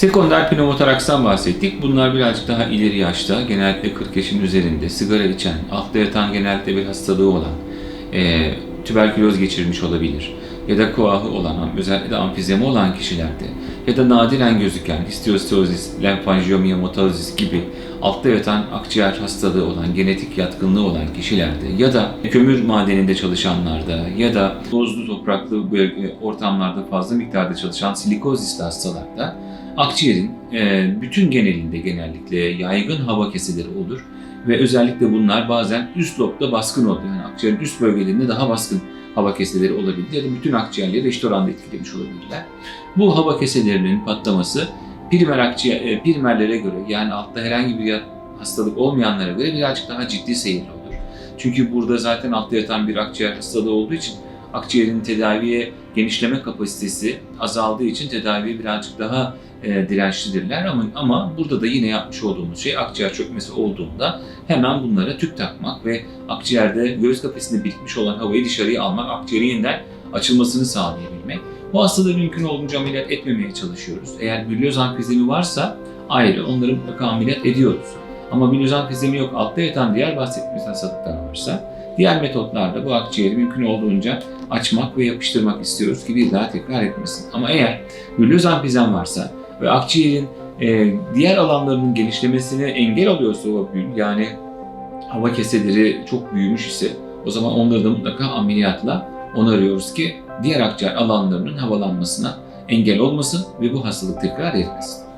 Sekonder pneumotorakstan bahsettik. Bunlar birazcık daha ileri yaşta, genellikle 40 yaşın üzerinde, sigara içen, altta yatan genellikle bir hastalığı olan, e, tüberküloz geçirmiş olabilir ya da koahı olan, özellikle amfizemi olan kişilerde ya da nadiren gözüken histiositozis, lenfaanjiyomiyomatosis gibi altta yatan akciğer hastalığı olan, genetik yatkınlığı olan kişilerde ya da kömür madeninde çalışanlarda ya da tozlu topraklı ortamlarda fazla miktarda çalışan silikozisli hastalarda akciğerin e, bütün genelinde genellikle yaygın hava keseleri olur ve özellikle bunlar bazen üst lobda baskın olur. Yani akciğerin üst bölgelerinde daha baskın hava keseleri olabilir ya da bütün akciğerleri eşit oranda etkilemiş olabilirler. Bu hava keselerinin patlaması primer akciğer, e, primerlere göre yani altta herhangi bir hastalık olmayanlara göre birazcık daha ciddi seyirli olur. Çünkü burada zaten altta yatan bir akciğer hastalığı olduğu için akciğerin tedaviye genişleme kapasitesi azaldığı için tedaviye birazcık daha e, dirençlidirler ama, ama burada da yine yapmış olduğumuz şey akciğer çökmesi olduğunda hemen bunlara tüp takmak ve akciğerde göğüs kafesinde birikmiş olan havayı dışarıya almak, akciğerin yeniden açılmasını sağlayabilmek. Bu hastaları mümkün olduğunca ameliyat etmemeye çalışıyoruz. Eğer mülyoz emfizemi varsa ayrı, onları mutlaka ameliyat ediyoruz. Ama mülyoz emfizemi yok, altta yatan diğer bahsettiğimiz hastalıklar varsa diğer metotlarla bu akciğeri mümkün olduğunca açmak ve yapıştırmak istiyoruz ki bir daha tekrar etmesin. Ama eğer mülyoz emfizem varsa ve akciğerin e, diğer alanlarının gelişmesine engel oluyorsa o bül yani hava keseleri çok büyümüş ise o zaman onları da mutlaka ameliyatla onarıyoruz ki diğer akciğer alanlarının havalanmasına engel olmasın ve bu hastalık tekrar etmesin.